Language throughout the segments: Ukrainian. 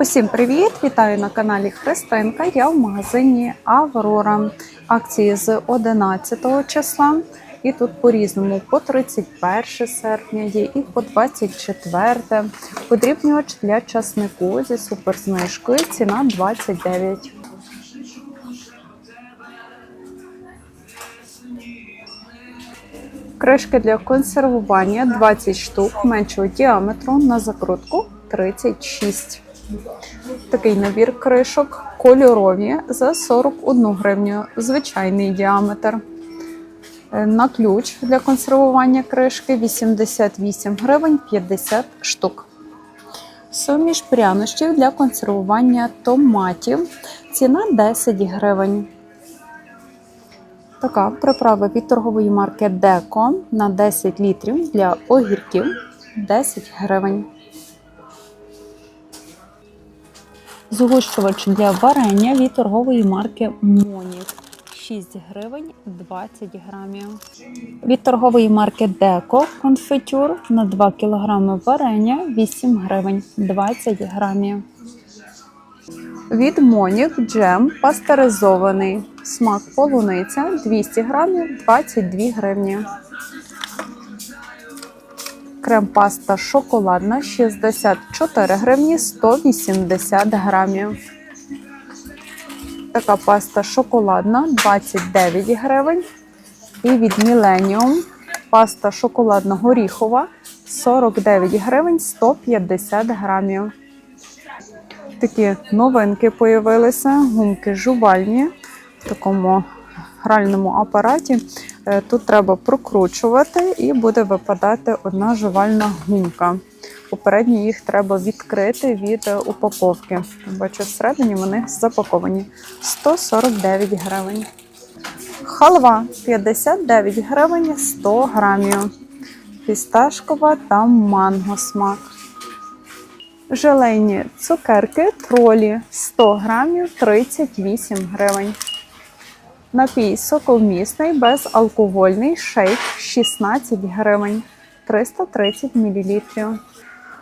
Усім привіт! Вітаю на каналі Христинка. Я в магазині Аврора. Акції з 11 числа. І тут по-різному по 31 серпня є і по 24. Подрібнювач для часнику зі суперзнижкою. Ціна 29. Кришки для консервування 20 штук меншого діаметру на закрутку 36. Такий набір кришок кольорові за 41 гривню. Звичайний діаметр. Е, На ключ для консервування кришки 88 гривень 50 штук. Суміш прянощів для консервування томатів. Ціна 10 гривень. Така приправа від торгової марки Деко на 10 літрів для огірків 10 гривень. Згущувач для варення від торгової марки Монік 6 гривень 20 грамів. Від торгової марки Деко конфетюр на 2 кг варення 8 гривень 20 грамів. Від Монік джем пастеризований. Смак полуниця 200 грамів 22 гривні. Крем-паста шоколадна 64 гривні 180 грамів. Така паста шоколадна 29 гривень. І від Millennium паста шоколадна горіхова 49 гривень 150 грамів. Такі новинки появилися, гумки жувальні в такому гральному апараті. Е, Тут треба прокручувати і буде випадати одна жувальна гумка. Попередньо їх треба відкрити від е, упаковки. Бачу, всередині вони запаковані. 149 гривень. Халва 59 гривень 100 грамів. Фісташкова та манго смак. Желейні цукерки тролі 100 грамів 38 гривень. Напій соковмісний безалкогольний шейк 16 гривень 330 мл.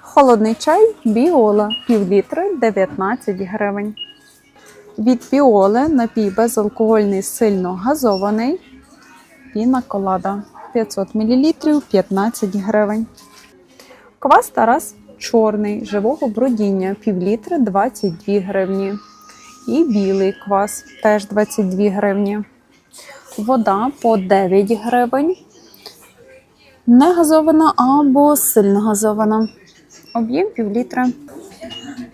Холодний чай біола пів літри 19 гривень. Від біоли напій безалкогольний сильно газований. Піна колада 500 мл 15 гривень. Квас Тарас чорний живого бродіння пів літри 22 гривні. І білий квас теж 22 гривні. Вода по 9 гривень. Не газована або сильно газована. Об'єм пів літра.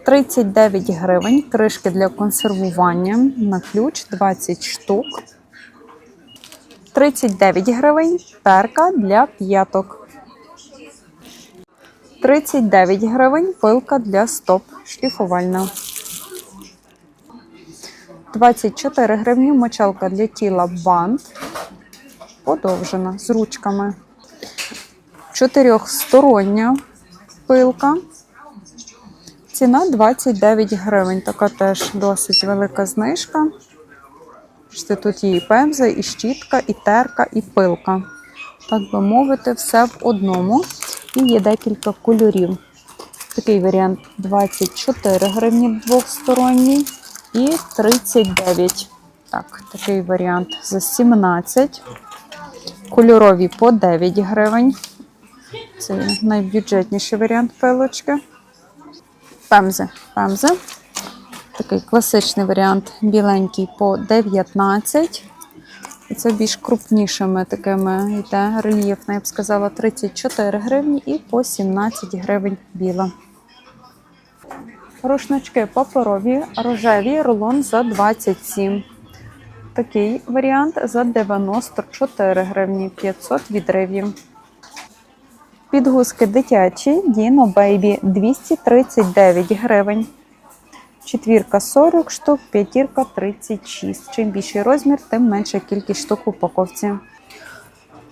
39 гривень. Кришки для консервування на ключ 20 штук. 39 гривень. Перка для п'яток. 39 гривень. Пилка для стоп. Шліфувальна. 24 гривні мочалка для тіла бант. Подовжена з ручками. Чотирьохстороння пилка. Ціна 29 гривень. Така теж досить велика знижка. Тут є і пемза, і щітка, і терка, і пилка. Так би мовити, все в одному. І є декілька кольорів. Такий варіант 24 гривні двохсторонній і 39. Так, такий варіант за 17. Кольорові по 9 гривень. Це найбюджетніший варіант пилочки. Пемзи. Пемзи. Такий класичний варіант біленький по 19. І це більш крупнішими такими йде рельєфна, я б сказала, 34 гривні і по 17 гривень біла. Рушнички паперові, рожеві, рулон за 27. Такий варіант за 94 гривні 500 відривів. Підгузки дитячі Діно Бейбі 239 гривень. Четвірка 40 штук, п'ятірка 36. Чим більший розмір, тим менша кількість штук в упаковці.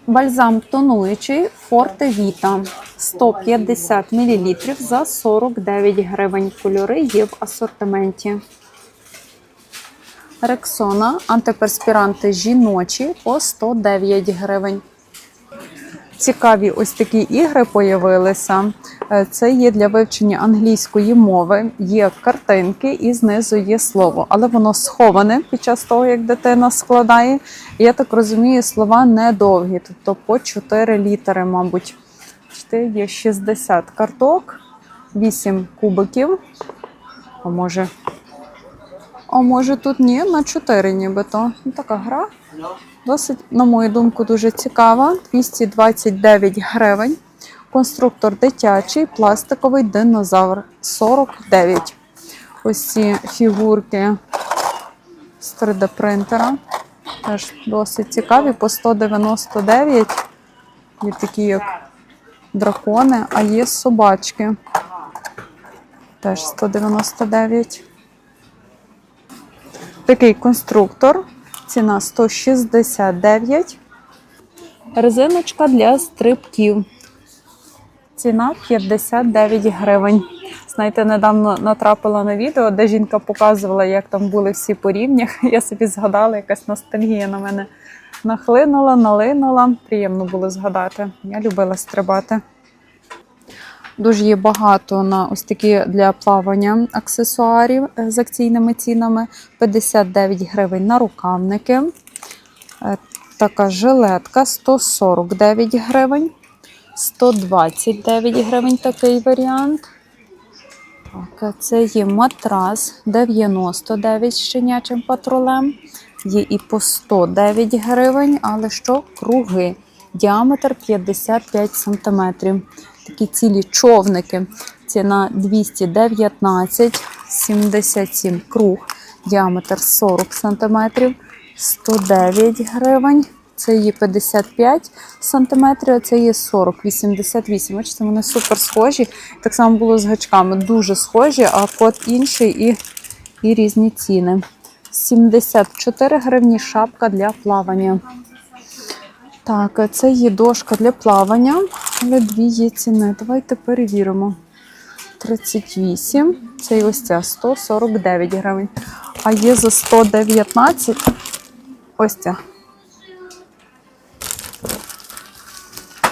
Бальзам тонуючий Forte Vita 150 мл за 49 гривень. Кольори є в асортименті. Рексона антиперспіранти жіночі по 109 гривень. Цікаві ось такі ігри появилися. Е, Це є для вивчення англійської мови. Є картинки і знизу є слово, але воно сховане під час того, як дитина складає. Я так розумію, слова недовгі, тобто по 4 літери, мабуть. Є 60 карток, 8 кубиків. А може, а може тут ні, на 4 нібито. Ну, така гра. Досить, на мою думку, дуже цікава. 229 гривень. Конструктор дитячий, пластиковий динозавр 49. Ось ці фігурки з 3D принтера. Теж досить цікаві. По 199. Є такі, як дракони, а є собачки. Теж 199. Такий конструктор. Ціна 169. Резиночка для стрибків. Ціна 59 гривень. Знаєте, недавно натрапила на відео, де жінка показувала, як там були всі по рівнях. Я собі згадала, якась ностальгія на мене нахлинула, налинула. Приємно було згадати. Я любила стрибати. Дуже є багато на ось такі для плавання аксесуарів е, з акційними цінами. 59 гривень на рукавники. Е, Така жилетка 149 гривень. 129 гривень такий варіант. Так, це є матрас 99 з щенячим патрулем. Є і по 109 гривень, але що круги. Діаметр 55 см. Такі цілі човники. Ціна 219, 77 круг, діаметр 40 см, 109 гривень. Це є 55 см, а це є 40, 88. Бачите, вони супер схожі. Так само було з гачками. Дуже схожі, а код інший і, і різні ціни. 74 гривні шапка для плавання. Так, це є дошка для плавання, але дві є ціни. Давайте перевіримо. 38, це ось ця 149 гривень. А є за 119 ось ця.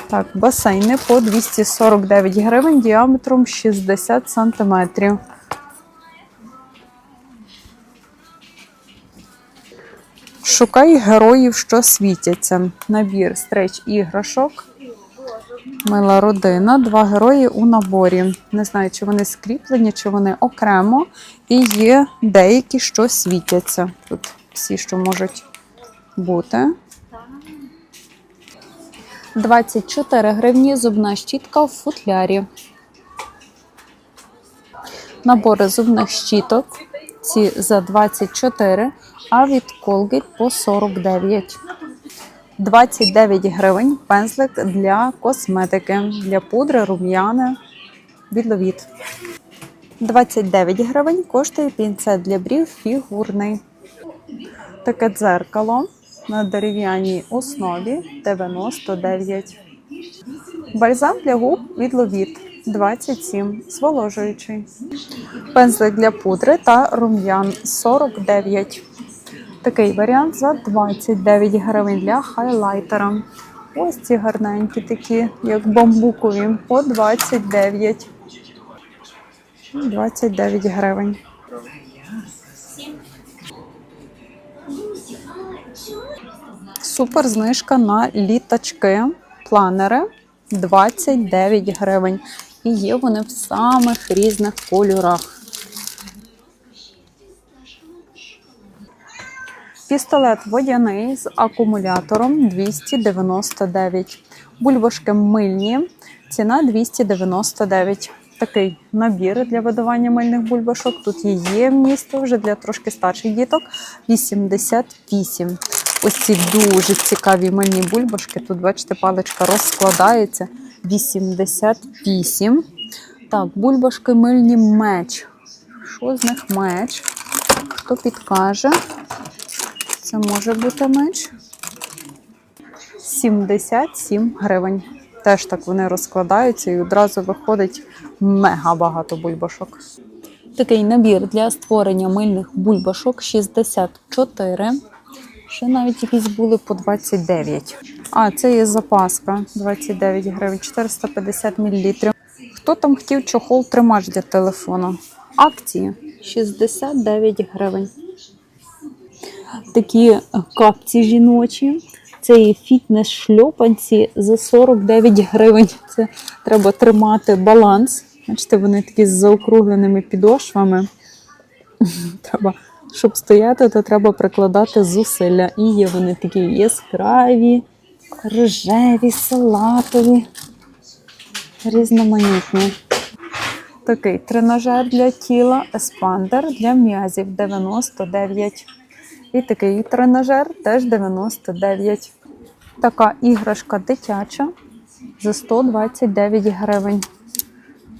Так, басейни по 249 гривень діаметром 60 сантиметрів. Шукай героїв, що світяться. Набір стрейч іграшок. Мила родина. Два герої у наборі. Не знаю, чи вони скріплені, чи вони окремо. І є деякі, що світяться. Тут всі, що можуть бути. 24 гривні зубна щітка в футлярі. Набори зубних щіток. Ці за 24, а від Colgate по 49. 29 гривень пензлик для косметики, для пудри, рум'яни, бідловід. 29 гривень коштує пінцет для брів фігурний. Таке дзеркало на дерев'яній основі 99. Бальзам для губ від Ловіт 27, зволожуючий. Пензлик для пудри та рум'ян 49. Такий варіант за 29 гривень для хайлайтера. Ось ці гарненькі такі, як бамбукові, по 29. 29 гривень. Супер знижка на літачки, планери 29 гривень. І є вони в самих різних кольорах. Пістолет водяний з акумулятором 299. Бульбашки мильні. Ціна 299. Такий набір для видавання мильних бульбашок. Тут є ємність вже для трошки старших діток 88. Ось ці дуже цікаві мильні бульбашки. Тут, бачите, паличка розкладається. 88. Так, бульбашки мильні меч. Що з них меч? Хто підкаже? Це може бути меч. 77 гривень. Теж так вони розкладаються і одразу виходить мега багато бульбашок. Такий набір для створення мильних бульбашок 64. Ще навіть якісь були по 29. А, це є запаска 29 гривень, 450 мл. Хто там хотів чохол тримач для телефону? Акції 69 гривень. Такі капці жіночі. Це є фітнес-шльопанці за 49 гривень. Це треба тримати баланс. Бачите, вони такі з заокругленими підошвами. Треба, щоб стояти, то треба прикладати зусилля. І є вони такі яскраві, рожеві, салатові, різноманітні. Такий тренажер для тіла, еспандер для м'язів 99. І такий тренажер теж 99. Така іграшка дитяча за 129 гривень.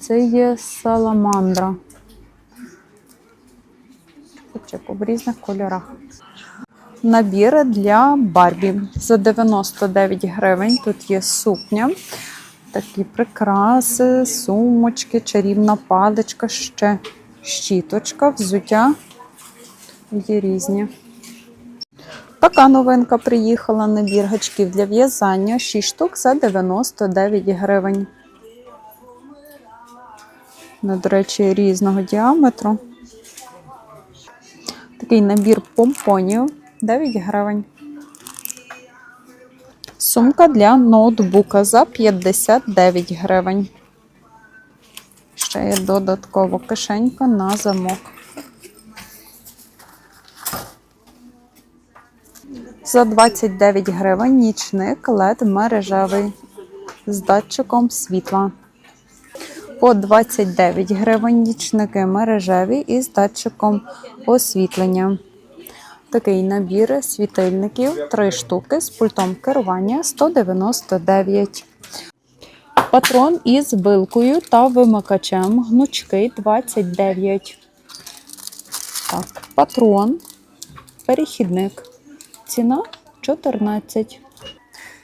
Це є саламандра. В різних кольорах. Набіри для Барбі за 99 гривень. Тут є сукня, такі прикраси, сумочки, чарівна паличка, ще щіточка, взуття. Є різні. Така новинка приїхала набір гачків для в'язання 6 штук за 99 гривень. Ну, до речі, різного діаметру. Такий набір помпонів 9 гривень. Сумка для ноутбука за 59 гривень. Ще є додатково кишенька на замок. За 29 гривень нічник LED мережевий з датчиком світла. По 29 гривень нічники мережеві із датчиком освітлення. Такий набір світильників 3 штуки з пультом керування 199. Патрон із вилкою та вимикачем гнучкий 29. Так, патрон, перехідник. Ціна 14.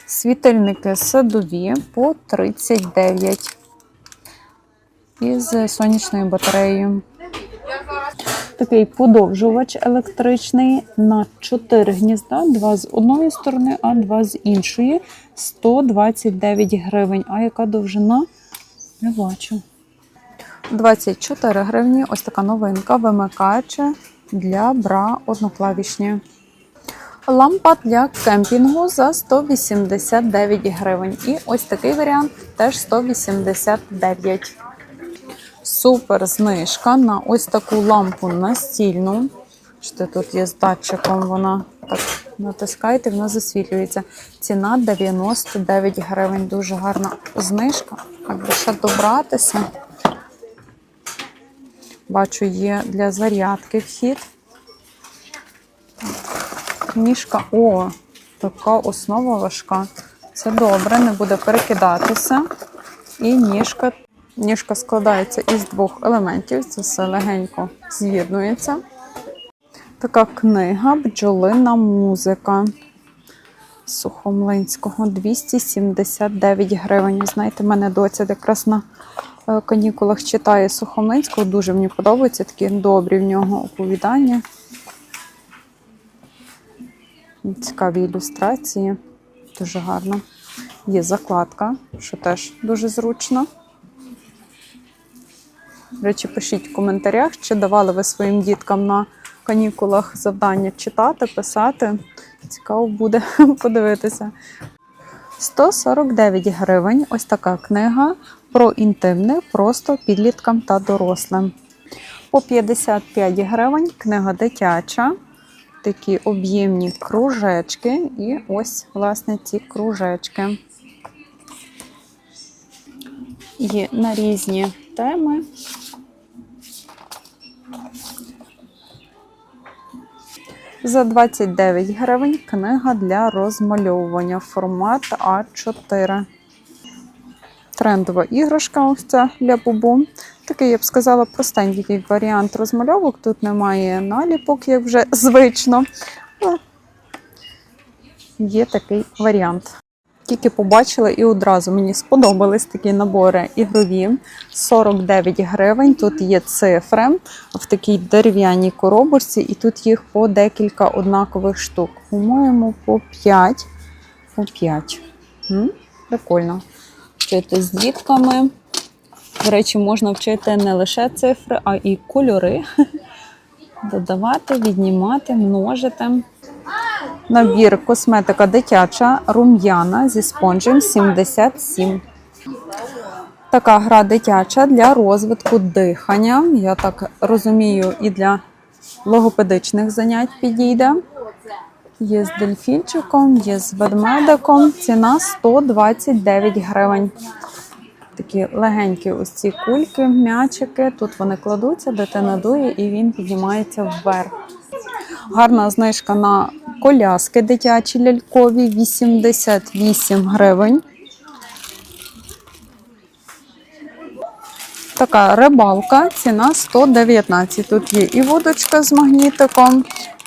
Світильники садові по 39. Із сонячною батареєю. Такий подовжувач електричний на 4 гнізда, два з одної сторони, а два з іншої. 129 гривень. А яка довжина? Не бачу. 24 гривні. Ось така новинка. Вимикач для бра одноклавішні. Лампа для кемпінгу за 189 гривень. І ось такий варіант теж 189. Супер знижка на ось таку лампу настільну. Що тут є з датчиком, вона так натискаєте, вона засвітлюється. Ціна 99 гривень. Дуже гарна знижка. Якби ще добратися. Бачу, є для зарядки вхід. Ніжка, о, така основа важка. Це добре, не буде перекидатися. І ніжка. Ніжка складається із двох елементів. Це все легенько з'єднується. Така книга бджолина музика Сухомлинського 279 гривень. Знаєте, мене доця якраз на е, канікулах читає Сухомлинського. Дуже мені подобається такі добрі в нього оповідання. Цікаві ілюстрації, дуже гарно. Є закладка, що теж дуже зручно. До речі, пишіть в коментарях, чи давали ви своїм діткам на канікулах завдання читати, писати. Цікаво буде подивитися. 149 гривень. Ось така книга про інтимне, просто підліткам та дорослим. По 55 гривень книга дитяча такі об'ємні кружечки, і ось, власне, ці кружечки. Є на різні теми. За 29 гривень книга для розмальовування формат А4. Трендова іграшка ось ця для бубу. Такий, я б сказала, простенький варіант розмальовок. Тут немає наліпок, як вже звично. Є такий варіант. Тільки побачила і одразу мені сподобались такі набори ігрові. 49 гривень. Тут є цифри в такій дерев'яній коробочці, і тут їх по декілька однакових штук. По-моєму, по 5. По 5. М? Прикольно. Вчити з дітками. До речі, можна вчити не лише цифри, а і кольори. Додавати, віднімати, множити. Набір косметика дитяча рум'яна зі спонжем 77. Така гра дитяча для розвитку дихання. Я так розумію, і для логопедичних занять підійде. Є з дельфінчиком, є з ведмедиком. Ціна 129 гривень. Такі легенькі ось ці кульки, м'ячики. Тут вони кладуться, дитина дує і він піднімається вверх. Гарна знижка на коляски дитячі лялькові 88 гривень. Така рибалка, ціна 119. Тут є і водочка з магнітиком,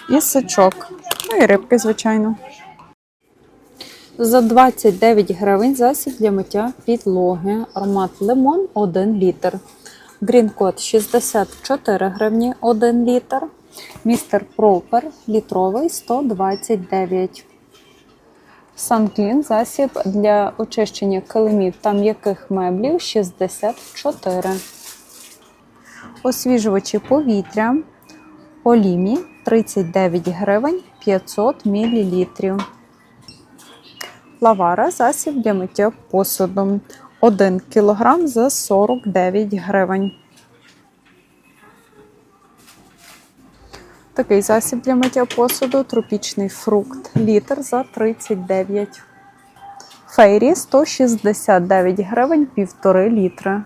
і сачок. Ну і рибки, звичайно. За 29 гривень засіб для миття підлоги. Аромат лимон 1 літр. Грін-код 64 гривні 1 літр. Містер Пропер літровий 129. Санклін засіб для очищення килимів та м'яких меблів 64. Освіжувачі повітря Олімі 39 гривень 500 мл. Лавара засіб для миття посуду 1 кг за 49 гривень. Такий засіб для миття посуду тропічний фрукт літр за 39. Фейрі 169 гривень 1,5 літра.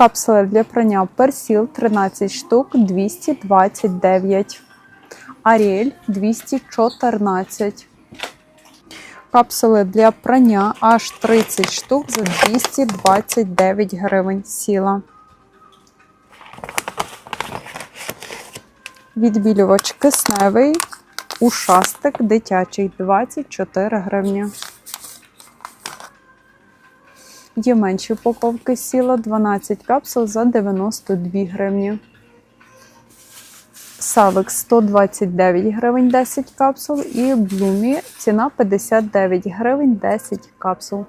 Капсули для прання персіл 13 штук 229. Аріель 214. Капсули для прання аж 30 штук за 229 гривень сіла. Відбілювач кисневий, ушастик дитячий 24 гривні. Є менші упаковки сіла 12 капсул за 92 гривні. Савик 129 гривень 10 капсул і Блумі ціна 59 гривень 10 капсул.